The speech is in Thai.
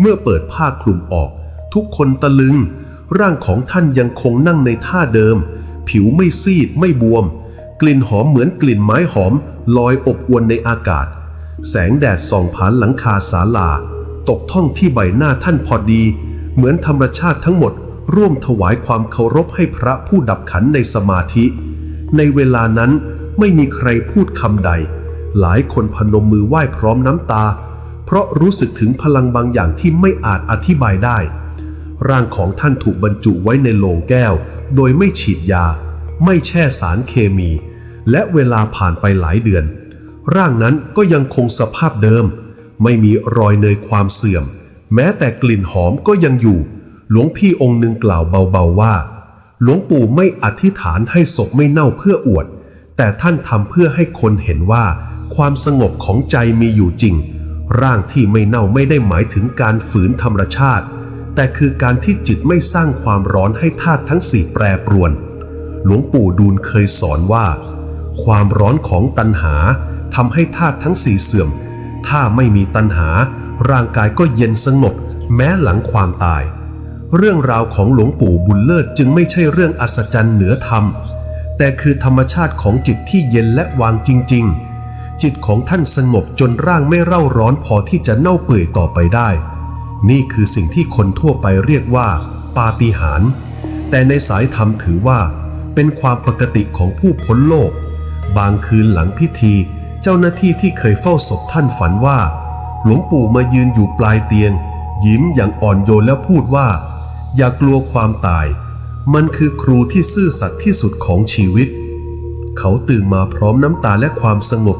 เมื่อเปิดผ้าคลุมออก ทุกคนตะลึง ร่างของท่านยังคงนั่งในท่าเดิม ผิวไม่ซีดไม่บวม กลิ่นหอมเหมือนกลิ่นไม้หอม ลอยอบอวนในอากาศ แสงแดดส่องผ่านหลังคาศาลา ตกท่องที่ใบหน้าท่านพอดี เหมือนธรรมชาติทั้งหมด ร่วมถวายความเคารพให้พระผู้ดับขันในสมาธิ ในเวลานั้นไม่มีใครพูดคำใด หลายคนพนมมือไหว้พร้อมน้ำตา เพราะรู้สึกถึงพลังบางอย่างที่ไม่อาจอธิบายได้ ร่างของท่านถูกบรรจุไว้ในโลงแก้ว โดยไม่ฉีดยา ไม่แช่สารเคมี และเวลาผ่านไปหลายเดือน ร่างนั้นก็ยังคงสภาพเดิม ไม่มีรอยเนยความเสื่อม แม้แต่กลิ่นหอมก็ยังอยู่ หลวงพี่องค์หนึ่งกล่าวเบาๆว่า หลวงปู่ไม่อธิษฐานให้ศพไม่เน่าเพื่ออวด แต่ท่านทำเพื่อให้คนเห็นว่า ความสงบของใจมีอยู่จริง ร่างที่ไม่เน่าไม่ได้หมายถึงการฝืนธรรมชาติ แต่คือการที่จิตไม่สร้างความร้อนให้ธาตุทั้งสี่แปรปรวน หลวงปู่ดูลเคยสอนว่า ความร้อนของตัณหาทำให้ธาตุทั้งสี่เสื่อม ถ้าไม่มีตัณหา ร่างกายก็เย็นสงบแม้หลังความตาย เรื่องราวของหลวงปู่บุญเลิศจึงไม่ใช่เรื่องอัศจรรย์เหนือธรรม แต่คือธรรมชาติของจิตที่เย็นและวางจริง ๆ จิตของท่านสงบจนร่างไม่เร่าร้อนพอที่จะเน่าเปื่อยต่อไปได้ นี่คือสิ่งที่คนทั่วไปเรียกว่า ปาฏิหาริย์แต่ในสายธรรมถือว่า เป็นความปกติของผู้พ้นโลก บางคืนหลังพิธี เจ้าหน้าที่ที่เคยเฝ้าศพท่านฝันว่า หลวงปู่มายืนอยู่ปลายเตียง ยิ้มอย่างอ่อนโยนแล้วพูดว่า อย่ากลัวความตาย มันคือครูที่ซื่อสัตย์ที่สุดของชีวิต เขาตื่นมาพร้อมน้ำตาและความสงบ